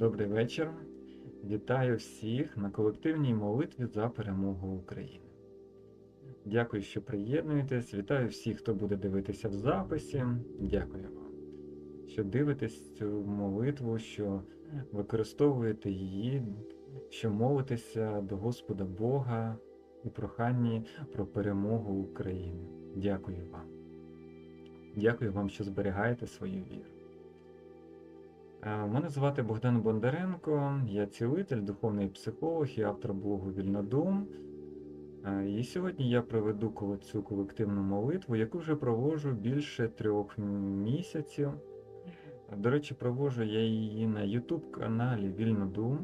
Добрий вечір. Вітаю всіх на колективній молитві за перемогу України. Дякую, що приєднуєтесь. Вітаю всіх, хто буде дивитися в записі. Дякую вам, що дивитесь цю молитву, що використовуєте її, що молитеся до Господа Бога у проханні про перемогу України. Дякую вам. Дякую вам, що зберігаєте свою віру. Е, Мене звати Богдан Бондаренко, я цілитель, духовний психолог і автор блогу Вільнодум. Е, І сьогодні я проведу цю колективну молитву, яку вже проводжу більше трьох місяців. До речі, проводжу я її на YouTube каналі Вільнодум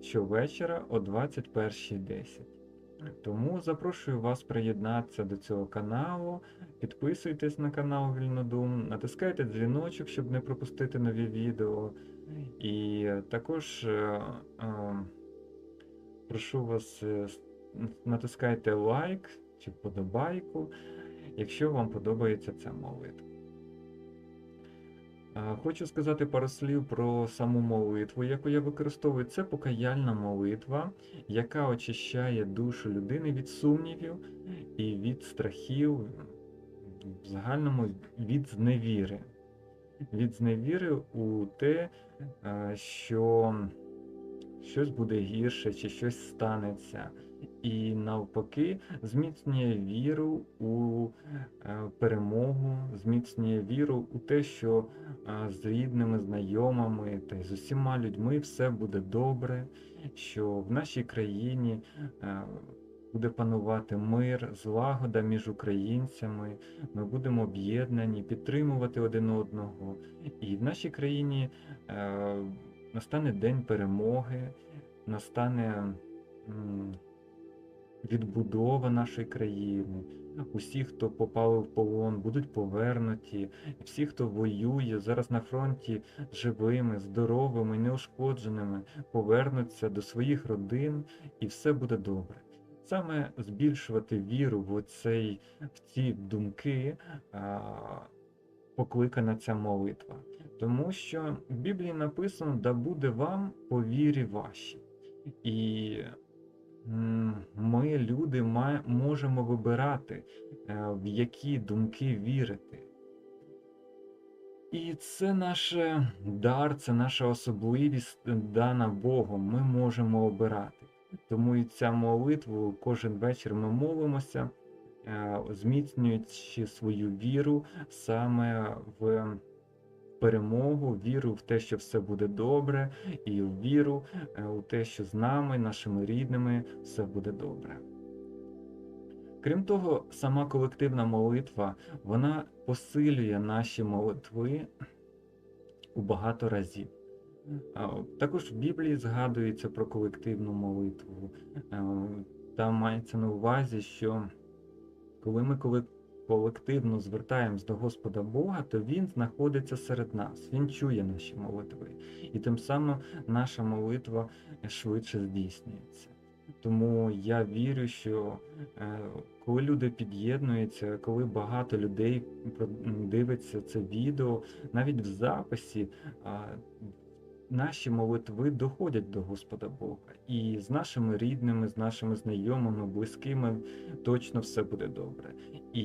щовечора о 21.10. Тому запрошую вас приєднатися до цього каналу, підписуйтесь на канал Вільнодум, натискайте дзвіночок, щоб не пропустити нові відео. І також е, е, прошу вас е, натискайте лайк чи вподобайку, якщо вам подобається ця молитва. Хочу сказати пару слів про саму молитву, яку я використовую. Це покаяльна молитва, яка очищає душу людини від сумнівів і від страхів, в загальному від зневіри. Від зневіри у те, що щось буде гірше чи щось станеться. І навпаки, зміцнює віру у е, перемогу, зміцнює віру у те, що е, з рідними, знайомими та й з усіма людьми все буде добре, що в нашій країні е, буде панувати мир, злагода між українцями, ми будемо об'єднані, підтримувати один одного. І в нашій країні настане день перемоги, настане відбудова нашої країни. Усі, хто попали в полон, будуть повернуті. Всі, хто воює зараз на фронті живими, здоровими, неушкодженими, повернуться до своїх родин, і все буде добре. Саме збільшувати віру в оцей, в ці думки а, покликана ця молитва. Тому що в Біблії написано, да буде вам по вірі вашій. І ми, люди, можемо вибирати, е, в які думки вірити. І це наш дар, це наша особливість е, дана Богом. Ми можемо обирати. Тому і ця молитву кожен вечір ми молимося, е, зміцнюючи свою віру саме в перемогу, віру в те, що все буде добре, і віру е, у те, що з нами, нашими рідними, все буде добре. Крім того, сама колективна молитва вона посилює наші молитви у багато разів. Також в Біблії згадується про колективну молитву. Е, Там мається на увазі, що коли ми коли колективно звертаємось до Господа Бога, то Він знаходиться серед нас, Він чує наші молитви, і тим самим наша молитва швидше здійснюється. Тому я вірю, що е, коли люди під'єднуються, коли багато людей дивиться це відео, навіть в записі, наші молитви доходять до Господа Бога. І з нашими рідними, з нашими знайомими, близькими точно все буде добре. І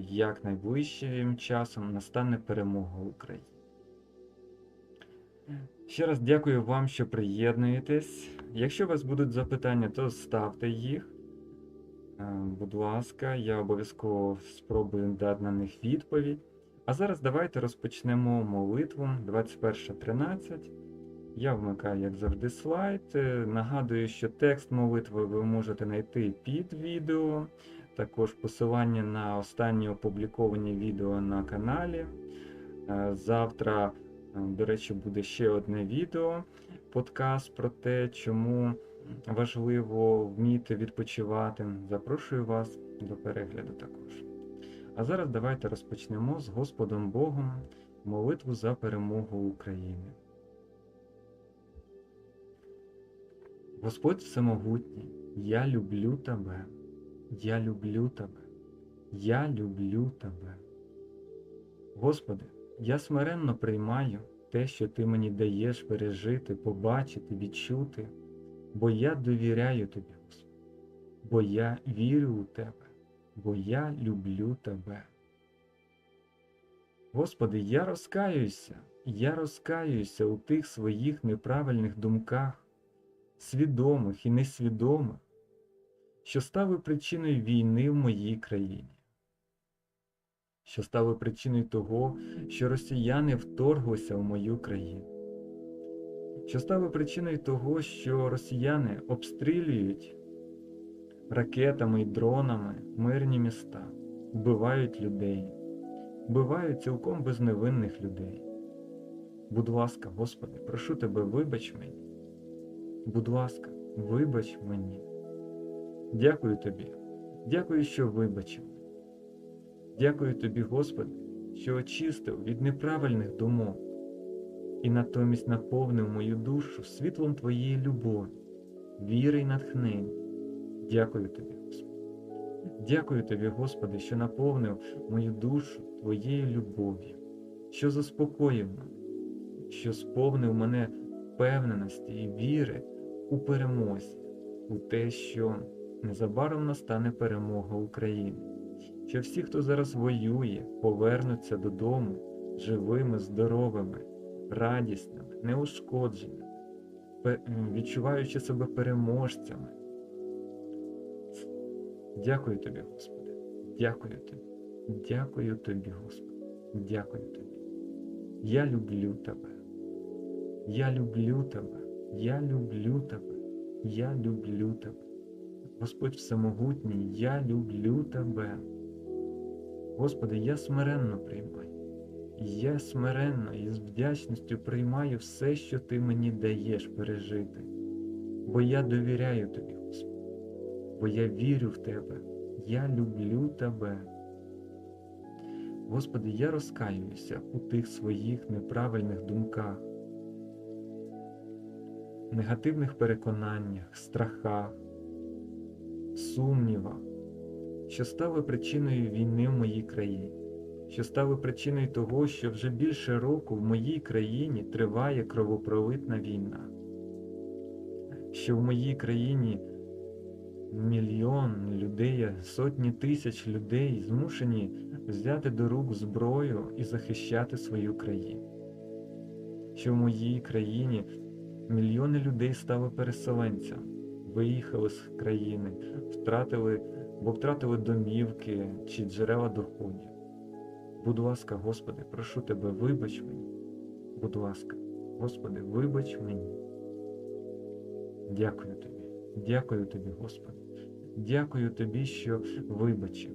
як найближчим часом настане перемога України. Ще раз дякую вам, що приєднуєтесь. Якщо у вас будуть запитання, то ставте їх. Е, Будь ласка, я обов'язково спробую дати на них відповідь. А зараз давайте розпочнемо молитву 21.13. Я вмикаю, як завжди, слайд. Е, Нагадую, що текст молитви ви можете знайти під відео. Також посилання на останні опубліковані відео на каналі. Е, Завтра, е, до речі, буде ще одне відео, подкаст про те, чому важливо вміти відпочивати. Запрошую вас до перегляду також. А зараз давайте розпочнемо з Господом Богом молитву за перемогу України. Господь Всемогутній, я люблю тебе, я люблю тебе, я люблю тебе. Господи, я смиренно приймаю те, що ти мені даєш пережити, побачити, відчути, бо я довіряю тобі, Господи, бо я вірю у тебе, бо я люблю тебе. Господи, я розкаюся, я розкаюся у тих своїх неправильних думках, свідомих і несвідомих, що стали причиною війни в моїй країні, що стали причиною того, що росіяни вторглися в мою країну, що стали причиною того, що росіяни обстрілюють ракетами і дронами мирні міста, вбивають людей, вбивають цілком безневинних людей. Будь ласка, Господи, прошу тебе, вибач мені. Будь ласка, вибач мені. Дякую тобі, дякую, що вибачив. Дякую тобі, Господи, що очистив від неправильних думок і натомість наповнив мою душу світлом Твоєї любові, віри й натхнення. Дякую тобі, Господи. Дякую тобі, Господи, що наповнив мою душу Твоєю любов'ю, що заспокоїв мене, що сповнив мене впевненості і віри у перемозі, у те, що незабаром настане перемога України, що всі, хто зараз воює, повернуться додому живими, здоровими, радісними, неушкодженими, відчуваючи себе переможцями. Дякую тобі, Господи, дякую тобі, дякую тобі, Господи, дякую тобі. Я люблю тебе. Я люблю тебе, я люблю тебе, я люблю тебе. Господь Всемогутній, я люблю тебе. Господи, я смиренно приймаю. Я смиренно і з вдячністю приймаю все, що Ти мені даєш пережити, бо я довіряю Тобі, Господи, бо я вірю в Тебе, я люблю Тебе. Господи, я розкаюся у тих своїх неправильних думках, негативних переконаннях, страхах, сумнівах, що стали причиною війни в моїй країні, що стали причиною того, що вже більше року в моїй країні триває кровопролитна війна, що в моїй країні мільйон людей, сотні тисяч людей змушені взяти до рук зброю і захищати свою країну, що в моїй країні мільйони людей стали переселенцями, виїхали з країни, втратили, бо втратили домівки чи джерела доходів. Будь ласка, Господи, прошу Тебе, вибач мені. Будь ласка, Господи, вибач мені. Дякую Тобі, дякую Тобі, Господи. Дякую Тобі, що вибачив.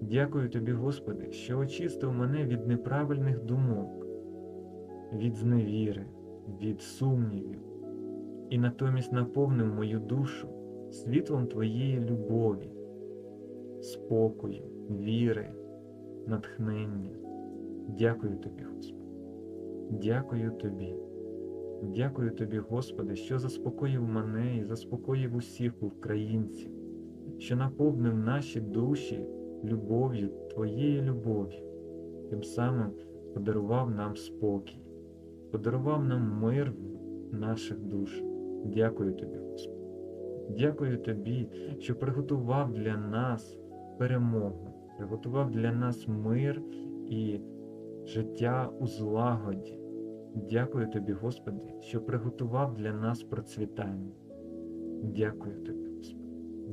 Дякую Тобі, Господи, що очистив мене від неправильних думок, від зневіри, від сумнівів, і натомість наповнив мою душу світлом Твоєї любові, спокою, віри, натхнення. Дякую Тобі, Господи. Дякую Тобі. Дякую Тобі, Господи, що заспокоїв мене і заспокоїв усіх українців, що наповнив наші душі любов'ю, Твоєю любов'ю, тим самим подарував нам спокій, подарував нам мир в наших душах. Дякую Тобі, Господи. Дякую Тобі, що приготував для нас перемогу, приготував для нас мир і життя у злагоді. Дякую Тобі, Господи, що приготував для нас процвітання. Дякую Тобі, Господи.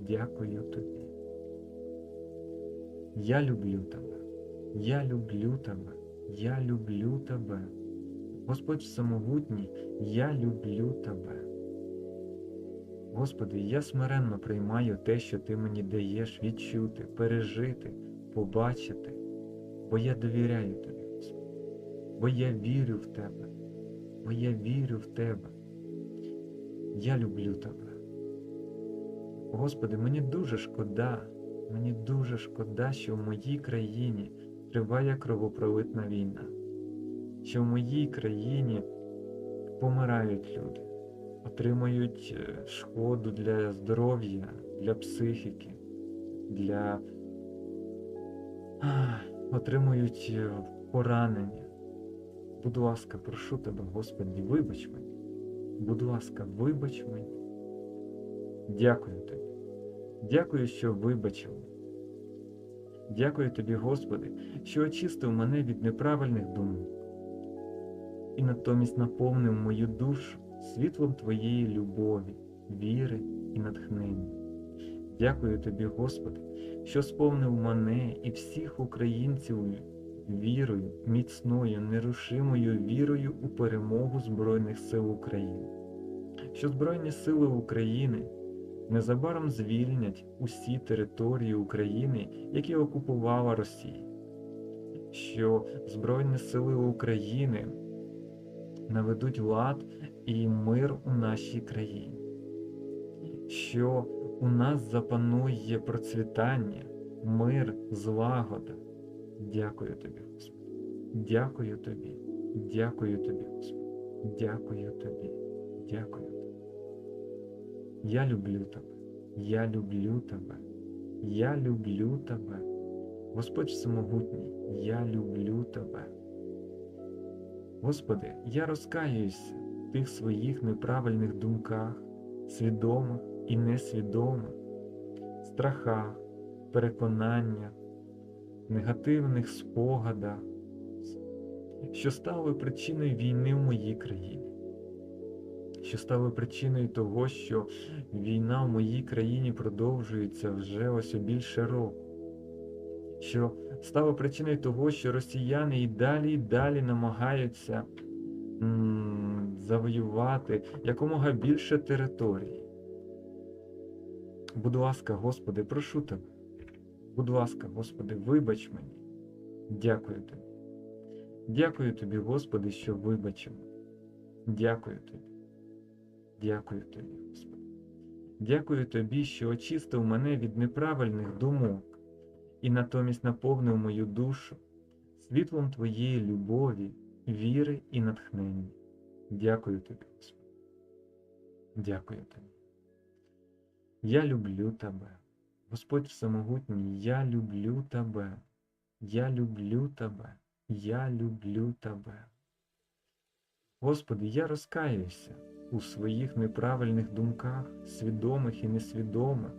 Дякую Тобі. Я люблю Тебе. Я люблю Тебе. Я люблю Тебе. Господь Всемогутній, я люблю Тебе. Господи, я смиренно приймаю те, що Ти мені даєш відчути, пережити, побачити, бо я довіряю Тобі, бо я вірю в Тебе, бо я вірю в Тебе. Я люблю Тебе. Господи, мені дуже шкода, мені дуже шкода, що в моїй країні триває кровопролитна війна, що в моїй країні помирають люди, отримують е, шкоду для здоров'я, для психіки, для отримують е, поранення. Будь ласка, прошу тебе, Господи, вибач мені. Будь ласка, вибач мені. Дякую тобі. Дякую, що вибачив. Дякую тобі, Господи, що очистив мене від неправильних думок і натомість наповнив мою душу світлом Твоєї любові, віри і натхнення. Дякую тобі, Господи, що сповнив мене і всіх українців вірою, міцною, нерушимою вірою у перемогу Збройних сил України, що Збройні сили України незабаром звільнять усі території України, які окупувала Росія, що Збройні сили України наведуть лад і мир у нашій країні, що у нас запанує процвітання, мир, злагода. Дякую тобі, Господи. Дякую тобі, дякую тобі, Господи. Дякую тобі, дякую тобі. Я люблю тебе, я люблю тебе, я люблю тебе. Господь Всемогутній, я люблю тебе. Господи, я розкаююся тих своїх неправильних думках, свідомих і несвідомих, страхах, переконаннях, негативних спогадах, що стали причиною війни в моїй країні, що стали причиною того, що війна в моїй країні продовжується вже ось більше року, що стало причиною того, що росіяни і далі і далі намагаються завоювати якомога більше території. Будь ласка, Господи, прошу тебе. Будь ласка, Господи, вибач мені. Дякую тобі. Дякую тобі, Господи, що вибачив. Дякую тобі. Дякую тобі, Господи. Дякую тобі, що очистив мене від неправильних думок і натомість наповнив мою душу світлом Твоєї любові, віри і натхнення. Дякую тобі, Господи. Дякую тобі. Я люблю тебе. Господь Всемогутній, я люблю тебе. Я люблю тебе. Я люблю тебе. Господи, я розкаюся у своїх неправильних думках, свідомих і несвідомих,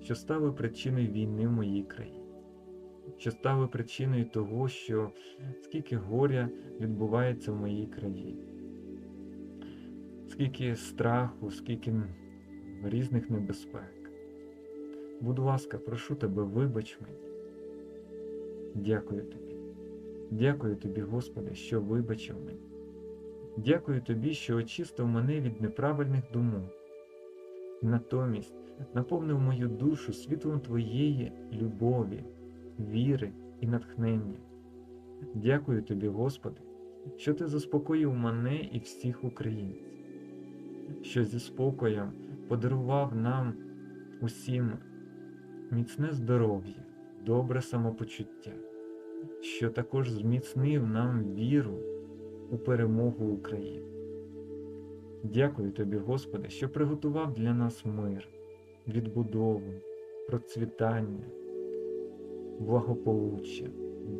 що стали причиною війни в моїй країні, що стали причиною того, що скільки горя відбувається в моїй країні, скільки страху, скільки різних небезпек. Будь ласка, прошу тебе, вибач мені. Дякую тобі. Дякую тобі, Господи, що вибачив мені. Дякую тобі, що очистив мене від неправильних думок. Натомість наповнив мою душу світлом Твоєї любові, віри і натхнення. Дякую тобі, Господи, що Ти заспокоїв мене і всіх українців, що зі спокоєм подарував нам усім міцне здоров'я, добре самопочуття, що також зміцнив нам віру у перемогу України. Дякую тобі, Господи, що приготував для нас мир, відбудову, процвітання, благополуччя.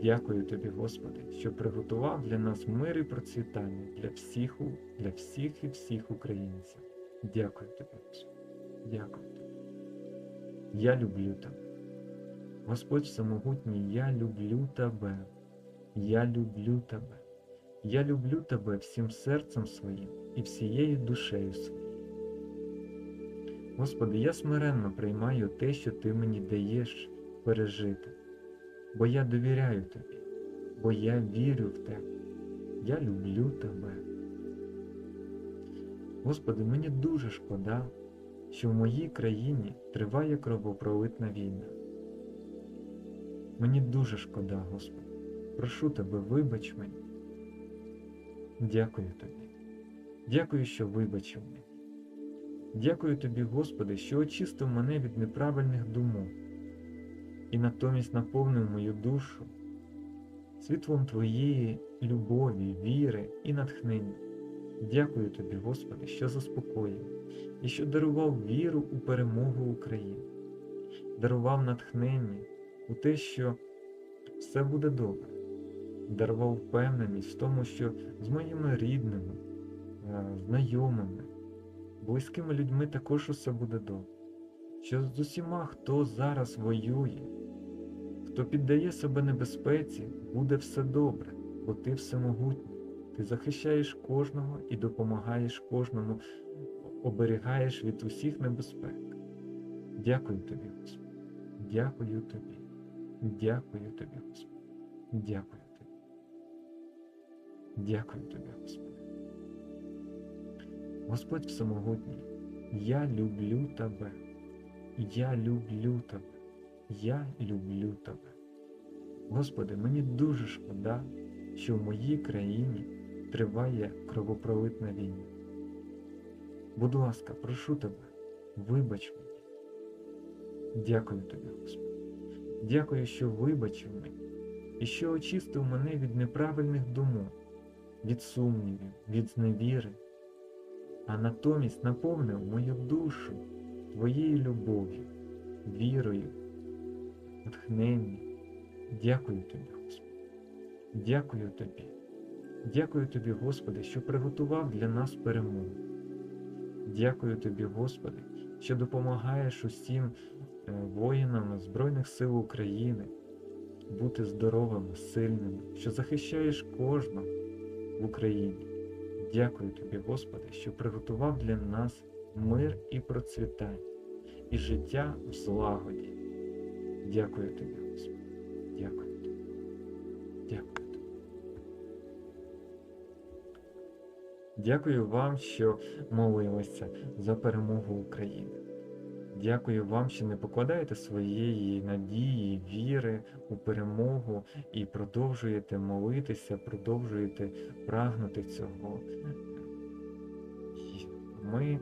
Дякую тобі, Господи, що приготував для нас мир і процвітання для всіх, для всіх і всіх українців. Дякую тобі, Господи. Дякую тобі. Я люблю тебе. Господь Всемогутній, я люблю тебе. Я люблю тебе. Я люблю тебе всім серцем своїм і всією душею своєю. Господи, я смиренно приймаю те, що Ти мені даєш пережити, бо я довіряю Тобі, бо я вірю в Тебе. Я люблю Тебе. Господи, мені дуже шкода, що в моїй країні триває кровопролитна війна. Мені дуже шкода, Господи. Прошу Тебе, вибач мені. Дякую Тобі. Дякую, що вибачив мене. Дякую Тобі, Господи, що очистив мене від неправильних думок і натомість наповнив мою душу світлом Твоєї любові, віри і натхнення. Дякую Тобі, Господи, що заспокоїв і що дарував віру у перемогу України, дарував натхнення у те, що все буде добре, дарував впевненість в тому, що з моїми рідними, е, знайомими, близькими людьми також усе буде добре. Що з усіма, хто зараз воює, хто піддає себе небезпеці, буде все добре, бо ти всемогутній. Ти захищаєш кожного і допомагаєш кожному, оберігаєш від усіх небезпек. Дякую тобі, Господи. Дякую тобі. Дякую тобі, Господи. Дякую тобі. Дякую тобі, Господи. Господь Всемогутній, я люблю тебе. Я люблю тебе. Я люблю тебе. Господи, мені дуже шкода, що в моїй країні триває кровопролитна війна. Будь ласка, прошу тебе, вибач мені. Дякую тобі, Господи. Дякую, що вибачив мені і що очистив мене від неправильних думок, від сумнівів, від зневіри, а натомість наповнив мою душу Твоєю любов'ю, вірою, натхненням. Дякую тобі, Господи. Дякую тобі. Дякую тобі, Господи, що приготував для нас перемогу. Дякую тобі, Господи, що допомагаєш усім е, воїнам Збройних сил України бути здоровими, сильними, що захищаєш кожного в Україні. Дякую тобі, Господи, що приготував для нас мир і процвітання, і життя в злагоді. Дякую тобі, Господи. Дякую. Дякую. Дякую вам, що молилися за перемогу України. Дякую вам, що не покладаєте своєї надії, віри у перемогу і продовжуєте молитися, продовжуєте прагнути цього. Ми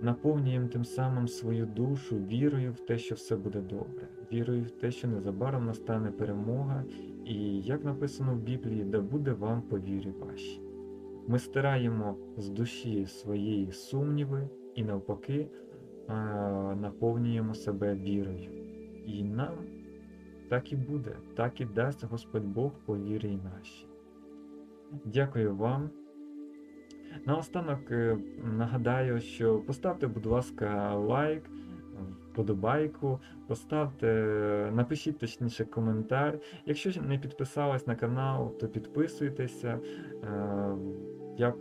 наповнюємо тим самим свою душу вірою в те, що все буде добре, вірою в те, що незабаром настане перемога, і як написано в Біблії, да буде вам по вірі вашій. Ми стираємо з душі своєї сумніви і навпаки наповнюємо себе вірою. І нам так і буде, так і дасть Господь Бог по вірі нашій. Дякую вам. Наостанок е, нагадаю, що поставте, будь ласка, лайк, вподобайку, поставте, напишіть точніше коментар. Якщо не підписались на канал, то підписуйтеся. Е, Я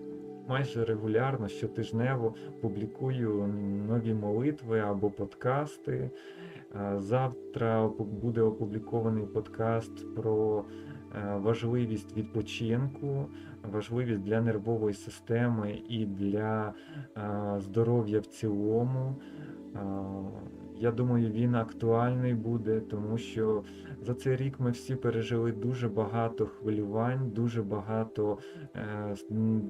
майже регулярно, щотижнево публікую нові молитви або подкасти. Е, Завтра буде опублікований подкаст про важливість відпочинку, важливість для нервової системи і для е, здоров'я в цілому. Е, Я думаю, він актуальний буде, тому що за цей рік ми всі пережили дуже багато хвилювань, дуже багато е,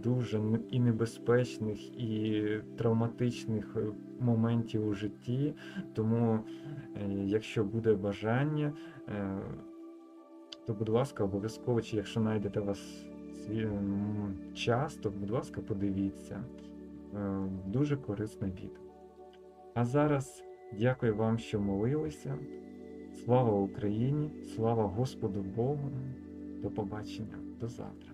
дуже і небезпечних, і травматичних моментів у житті. Тому, якщо буде бажання, то, будь ласка, обов'язково, чи якщо знайдете вас свій м, час, то, будь ласка, подивіться. Е, Дуже корисне відео. А зараз дякую вам, що молилися. Слава Україні! Слава Господу Богу! До побачення, до завтра.